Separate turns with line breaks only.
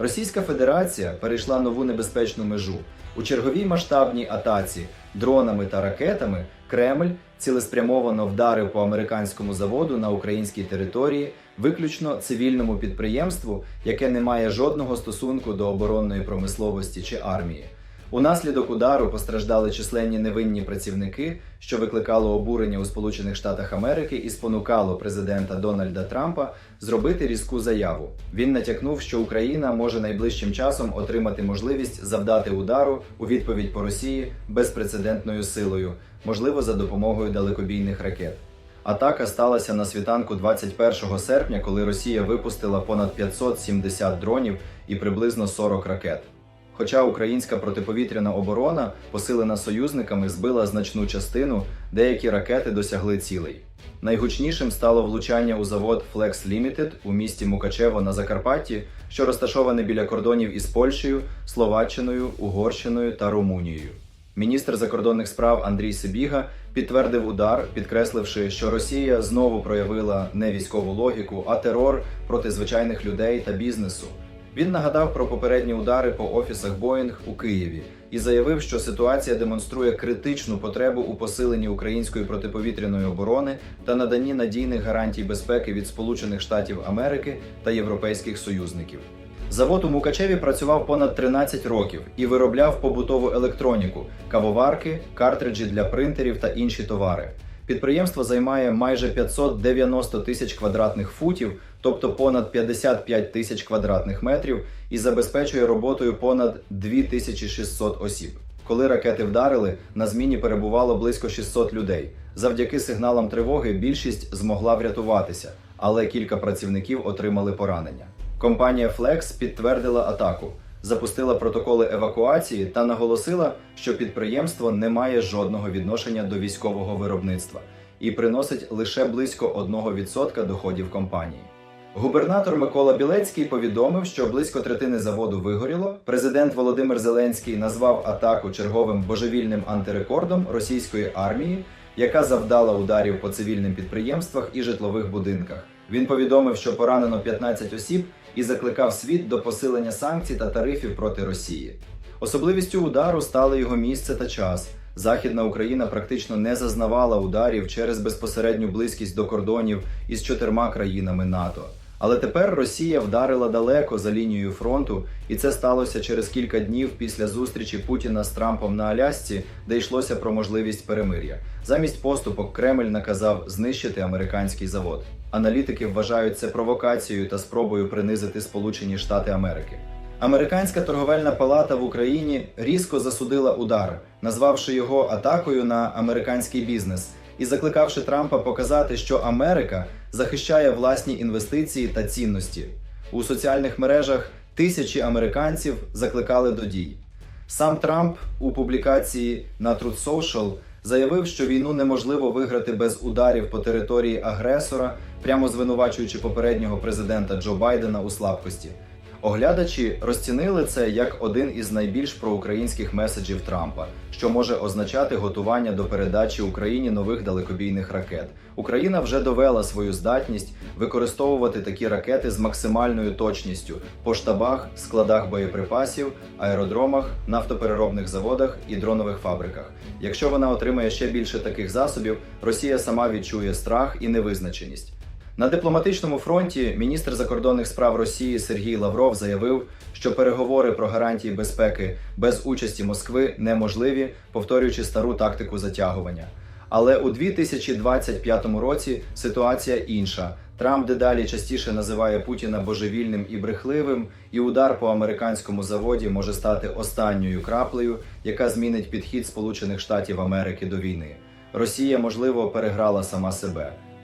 Російська Федерація перейшла нову небезпечну межу. У черговій масштабній атаці дронами та ракетами Кремль цілеспрямовано вдарив по американському заводу на українській території, виключно цивільному підприємству, яке не має жодного стосунку до оборонної промисловості чи армії. Унаслідок удару постраждали численні невинні працівники, що викликало обурення у Сполучених Штатах Америки і спонукало президента Дональда Трампа зробити різку заяву. Він натякнув, що Україна може найближчим часом отримати можливість завдати удару у відповідь по Росії безпрецедентною силою, можливо, за допомогою далекобійних ракет. Атака сталася на світанку 21 серпня, коли Росія випустила понад 570 дронів і приблизно 40 ракет. Хоча українська протиповітряна оборона, посилена союзниками, збила значну частину, деякі ракети досягли цілей. Найгучнішим стало влучання у завод Flex Limited у місті Мукачево на Закарпатті, що розташований біля кордонів із Польщею, Словаччиною, Угорщиною та Румунією. Міністр закордонних справ Андрій Сибіга підтвердив удар, підкресливши, що Росія знову проявила не військову логіку, а терор проти звичайних людей та бізнесу. Він нагадав про попередні удари по офісах Боїнг у Києві і заявив, що ситуація демонструє критичну потребу у посиленні української протиповітряної оборони та наданні надійних гарантій безпеки від Сполучених Штатів Америки та європейських союзників. Завод у Мукачеві працював понад 13 років і виробляв побутову електроніку, кавоварки, картриджі для принтерів та інші товари. Підприємство займає майже 590 тисяч квадратних футів, тобто понад 55 тисяч квадратних метрів, і забезпечує роботою понад 2600 осіб. Коли ракети вдарили, на зміні перебувало близько 600 людей. Завдяки сигналам тривоги більшість змогла врятуватися, але кілька працівників отримали поранення. Компанія Flex підтвердила атаку, запустила протоколи евакуації та наголосила, що підприємство не має жодного відношення до військового виробництва і приносить лише близько 1% доходів компанії. Губернатор Микола Білецький повідомив, що близько третини заводу вигоріло. Президент Володимир Зеленський назвав атаку черговим божевільним антирекордом російської армії, яка завдала ударів по цивільним підприємствах і житлових будинках. Він повідомив, що поранено 15 осіб і закликав світ до посилення санкцій та тарифів проти Росії. Особливістю удару стало його місце та час. Західна Україна практично не зазнавала ударів через безпосередню близькість до кордонів із чотирма країнами НАТО. Але тепер Росія вдарила далеко за лінією фронту, і це сталося через кілька днів після зустрічі Путіна з Трампом на Алясці, де йшлося про можливість перемир'я. Замість поступок Кремль наказав знищити американський завод. Аналітики вважають це провокацією та спробою принизити Сполучені Штати Америки. Американська торговельна палата в Україні різко засудила удар, назвавши його атакою на американський бізнес і закликавши Трампа показати, що Америка захищає власні інвестиції та цінності. У соціальних мережах тисячі американців закликали до дій. Сам Трамп у публікації на Truth Social заявив, що війну неможливо виграти без ударів по території агресора, прямо звинувачуючи попереднього президента Джо Байдена у слабкості. Оглядачі розцінили це як один із найбільш проукраїнських меседжів Трампа, що може означати готування до передачі Україні нових далекобійних ракет. Україна вже довела свою здатність використовувати такі ракети з максимальною точністю по штабах, складах боєприпасів, аеродромах, нафтопереробних заводах і дронових фабриках. Якщо вона отримає ще більше таких засобів, Росія сама відчує страх і невизначеність. На дипломатичному фронті міністр закордонних справ Росії Сергій Лавров заявив, що переговори про гарантії безпеки без участі Москви неможливі, повторюючи стару тактику затягування. Але у 2025 році ситуація інша. Трамп дедалі частіше називає Путіна божевільним і брехливим, і удар по американському заводі може стати останньою краплею, яка змінить підхід Сполучених Штатів Америки до війни. Росія, можливо, переграла сама себе.